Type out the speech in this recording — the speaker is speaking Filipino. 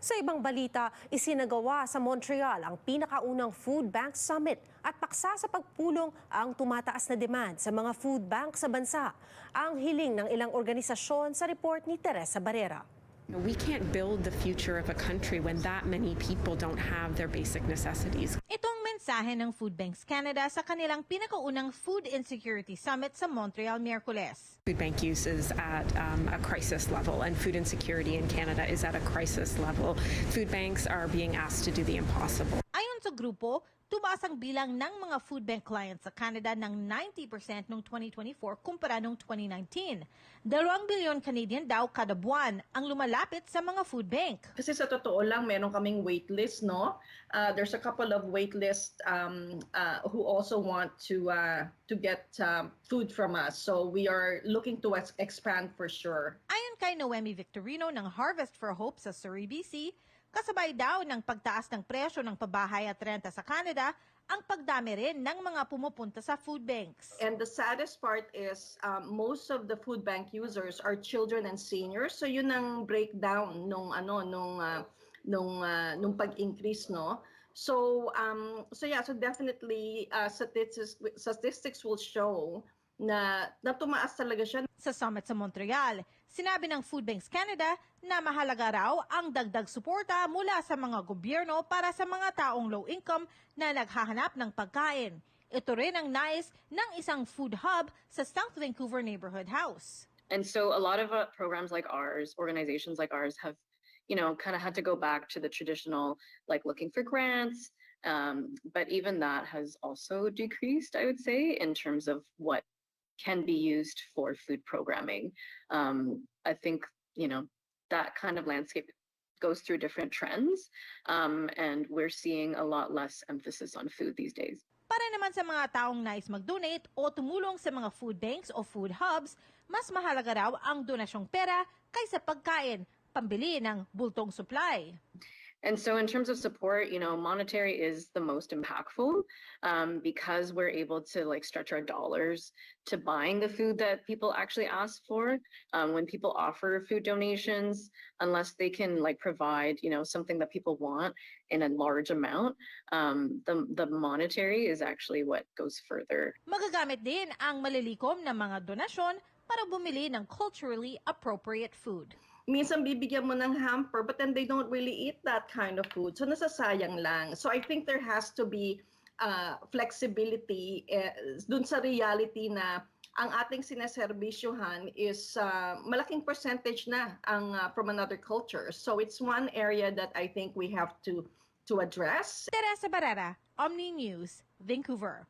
Sa ibang balita, isinagawa sa Montreal ang pinakaunang Food Bank Summit at paksa sa pagpulong ang tumataas na demand sa mga food bank sa bansa. Ang hiling ng ilang organisasyon sa report ni Teresa Barrera. We can't build the future of a country when that many people don't have their basic necessities. Mensahe ng Food Banks Canada sa kanilang pinakaunang Food Insecurity Summit sa Montreal Miyerkules. Food bank use is at um, a crisis level, and food insecurity in Canada is at a crisis level. Food banks are being asked to do the impossible. Ayon sa grupo, tumaas ang bilang ng mga food bank clients sa Canada ng 90% noong 2024 kumpara noong 2019. Dalawang bilyon Canadian daw kada buwan ang lumalapit sa mga food bank. Kasi sa totoo lang, meron kaming waitlist, no? Uh, there's a couple of waitlist um, uh, who also want to uh, to get um, food from us. So we are looking to ex- expand for sure. Ayon kay Noemi Victorino ng Harvest for Hope sa Surrey, BC, kasabay daw ng pagtaas ng presyo ng pabahay at renta sa Canada ang pagdami rin ng mga pumupunta sa food banks. And the saddest part is um, most of the food bank users are children and seniors. So yun ang breakdown nung ano nung uh, nung uh, nung pag-increase no. So um so yeah, so definitely uh, statistics statistics will show na na tumaas talaga siya Sa summit sa Montreal, sinabi ng Food Banks Canada na mahalaga raw ang dagdag suporta mula sa mga gobyerno para sa mga taong low income na naghahanap ng pagkain. Ito rin ang nais ng isang food hub sa South Vancouver Neighborhood House. And so a lot of uh, programs like ours, organizations like ours have, you know, kind of had to go back to the traditional, like looking for grants. Um, but even that has also decreased, I would say, in terms of what can be used for food programming. Um, I think, you know, that kind of landscape goes through different trends. Um, and we're seeing a lot less emphasis on food these days. Para naman sa mga taong nais mag-donate o tumulong sa mga food banks o food hubs, mas mahalaga raw ang donasyong pera kaysa pagkain, pambili ng bultong supply. And so, in terms of support, you know, monetary is the most impactful um, because we're able to like stretch our dollars to buying the food that people actually ask for. Um, when people offer food donations, unless they can like provide, you know, something that people want in a large amount, um, the the monetary is actually what goes further. Magagamit din ang malilikom na mga donasyon para bumili ng culturally appropriate food. Minsan bibigyan mo ng hamper but then they don't really eat that kind of food. So nasasayang lang. So I think there has to be uh, flexibility eh, dun sa reality na ang ating sineserbisyohan is uh, malaking percentage na ang uh, from another culture. So it's one area that I think we have to to address Teresa Barrera, Omni News, Vancouver.